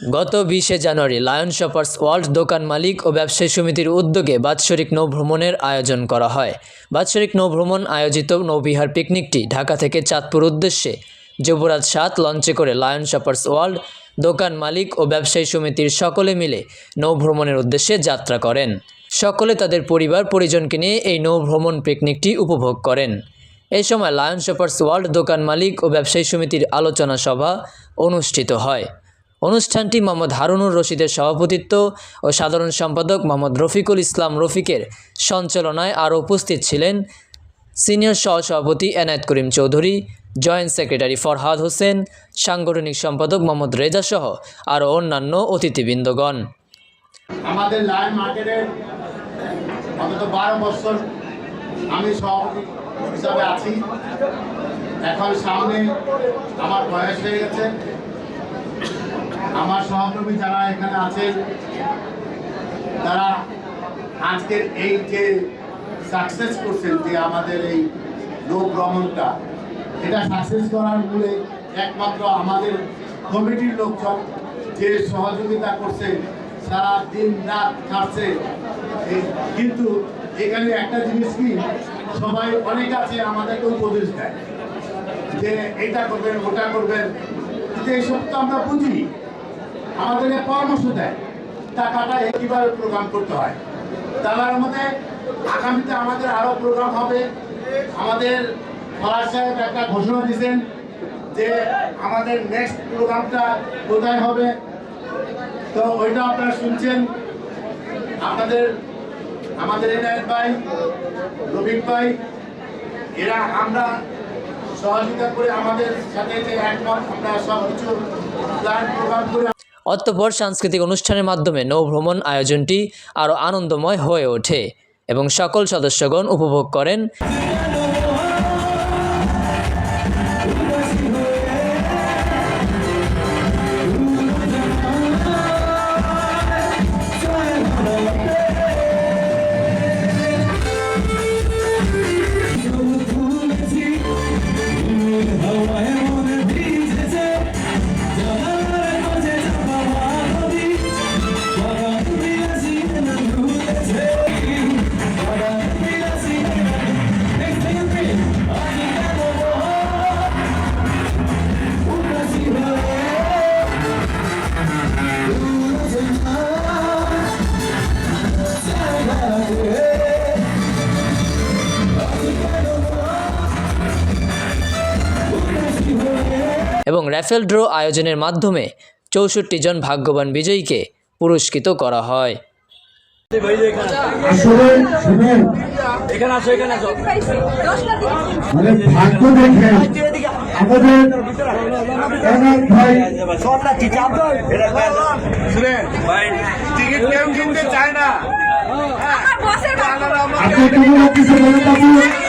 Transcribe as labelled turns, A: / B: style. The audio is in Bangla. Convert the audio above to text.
A: গত বিশে জানুয়ারি লায়ন শপার্স ওয়ার্ল্ড দোকান মালিক ও ব্যবসায়ী সমিতির উদ্যোগে বাৎসরিক নৌভ্রমণের আয়োজন করা হয়। বাৎসরিক নৌভ্রমণ আয়োজিত নৌবিহার পিকনিকটি ঢাকা থেকে চাঁদপুর উদ্দেশ্যে। যুবরাজ সাত লঞ্চে করে লায়ন শপার্স ওয়ার্ল্ড দোকান মালিক ও ব্যবসায়ী সমিতির সকলে মিলে নৌভ্রমণের উদ্দেশ্যে যাত্রা করেন। সকলে তাদের পরিবার পরিজনকে নিয়ে এই নৌভ্রমণ পিকনিকটি উপভোগ করেন। এই সময় লায়ন শপার্স ওয়ার্ল্ড দোকান মালিক ও ব্যবসায়ী সমিতির আলোচনা সভা অনুষ্ঠিত হয়। অনুষ্ঠানটি মোহাম্মদ হারুনুর রশিদের সভাপতিত্ব ও সাধারণ সম্পাদক মোহাম্মদ রফিকুল ইসলাম রফিকের সঞ্চালনায় আরও উপস্থিত ছিলেন সিনিয়র সহসভাপতি এনায়েত করিম চৌধুরী, জয়েন্ট সেক্রেটারি ফরহাদ হোসেন, সাংগঠনিক সম্পাদক মোহাম্মদ রেজা সহ আরও অন্যান্য অতিথিবৃন্দগণ।
B: আমাদের লাইন মার্কেটের অন্তত বারো বছর আমি সভাপতি হিসাবে আছি। এখন সামনে আমার বয়স হয়ে গেছে। আমার সহকর্মী যারা এখানে আছে তারা আজকের এই যে সাকসেস করছেন, যে আমাদের এই লোক ভ্রমণটা এটা সাকসেস করার মূলে একমাত্র আমাদের কমিটির লোকজন যে সহযোগিতা করছে, সারা দিন রাত খাটছে কিন্তু এখানে একটা জিনিস কি, সবাই অনেক আছে আমাদেরকে উপদেশ দেয়, যে এটা করবেন, ওটা করবেন। কিন্তু এইসব তো আমরা বুঝি আমাদেরকে পরামর্শ দেয়। টাকাটা কীভাবে প্রোগ্রাম করতে হয়। তার মধ্যে আগামীতে আমাদের আরও প্রোগ্রাম হবে। আমাদের ফরাজ সাহেব একটা ঘোষণা দিয়েছেন যে আমাদের নেক্সট প্রোগ্রামটা কোথায় হবে। তো ওইটা আপনারা শুনছেন। আপনাদের, আমাদের এনায়ত ভাই রবিক ভাই, এরা আমরা সহযোগিতা করে আমাদের সাথে যে একমত, আমরা সব কিছু প্ল্যান প্রোগ্রাম করে
A: অতঃপর সাংস্কৃতিক অনুষ্ঠানের মাধ্যমে নৌভ্রমণ আয়োজনটি আরও আনন্দময় হয়ে ওঠে এবং সকল সদস্যগণ উপভোগ করেন। এবং র্যাফেল ড্র আয়োজনের মাধ্যমে চৌষট্টি জন ভাগ্যবান বিজয়ীকে পুরস্কৃত করা হয়।
B: টিকিট কেউ কিনতে চায় না।
C: que tuvo la que se.